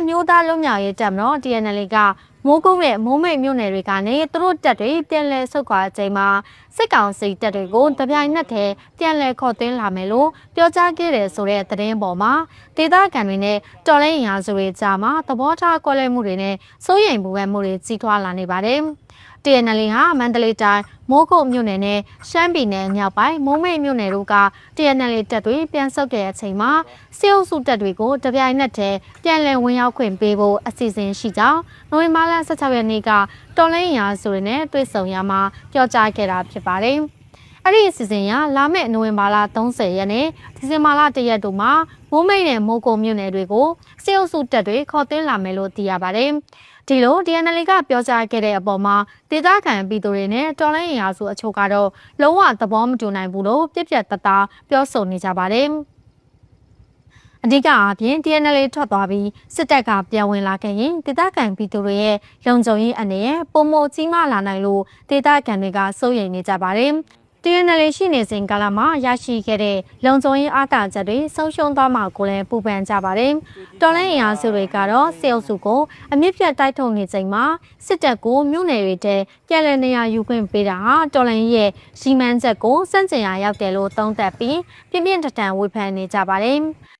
အမျိုးသားလွတ်မြောက်ရေးတပ်မတော် TNL ကမိုးကုတ်နဲ့မိုးမိတ်မြို့နယ်တွေကနေသူတို့တပ်တွေပြန်လည်ဆုတ်ခွာချိန်မှာစစ်ကောင်စီတပ်တွေကိုတပြိုင်နက်တည်းပြန်လည်ခေါ်သွင်းလာမယ်လို့ပြောကြားခဲ့တယ်ဆိုတဲ့သတင်းပေါ်မှာဒေသခံတွေနဲ့တော်လိုင်းရာစုတွေကြားမှာသဘောထားကွဲလွဲမှုတွေနဲ့စိုးရိမ်ပူပန်မှုတွေကြီးထွားလာနေပါတယ်။ TNL ဟာမန္တလေးတိုင်းမိုးကုတ်မြို့နယ်နဲ့ရှမ်းပြည်နယ်မြောက်ပိုင်းမုံမိတ်မြို့နယ်တို့က TNL တပ်တွေပြန်ဆုတ်တဲ့အချိန်မှာစစ်အုပ်စုတပ်တွေကိုတပြိုင်နက်တည်းပြန်လည်ဝင်ရောက်ခွင့်ပေးဖို့အစီအစဉ်ရှိကြောင်းနိုဝင်ဘာလ16ရက်နေ့ကတော်လိုင်းရာဆိုရင်နဲ့တွေ့ဆုံရမှာပြောကြားခဲ့တာဖြစ်ပါတယ်။အဲ့ဒီအစီအစဉ်ရလာမယ့်နိုဝင်ဘာလ30ရက်နေ့ဒီဇင်ဘာလ1ရက်တို့မှာမိုးမိတ်နဲ့မိုးကုတ်မြို့နယ်တွေကိုစစ်အုပ်စုတပ်တွေခေါ်သွင်းလာမယ်လို့သိရပါတယ်။ဒီလို DNL ကပြောကြားခဲ့တဲ့အပေါ်မှာဒေသခံပြည်သူတွေနဲ့တော်လိုင်းရာစုအချို့ကတော့လုံးဝသဘောမတူနိုင်ဘူးလို့ပြက်ပြက်တသားပြောဆိုနေကြပါတယ်။ အဓိကအားဖြင့် TNL ထွက်သွားပြီးစစ်တပ်ကပြန်ဝင်လာခဲ့ရင်ဒေသခံပြည်သူတွေရဲ့လုံခြုံရေးအနေနဲ့ပုံမကြီးမားလာနိုင်လို့ဒေသခံတွေကစိုးရိမ်နေကြပါတယ်။ TNL ရှိနေစဉ်ကာလမှာရရှိခဲ့တဲ့လုံခြုံရေးအားတာချက်တွေဆုံးရှုံးသွားမှာကိုလည်းပူပန်ကြပါတယ်။တော်လိုင်းအင်အားစုတွေကတော့စေအုပ်စုကိုအမြင့်ပြတ်တိုက်ထုတ်နေချိန်မှာစစ်တပ်ကိုမြို့နယ်တွေတဲပြည်လည်နေရာယူခွင့်ပေးတာဟာတော်လိုင်းရဲ့ရီမန်းချက်ကိုစန့်ကျင်ရာရောက်တယ်လို့သုံးသပ်ပြီးပြင်းပြင်းထန်ထန်ဝေဖန်နေကြပါတယ်။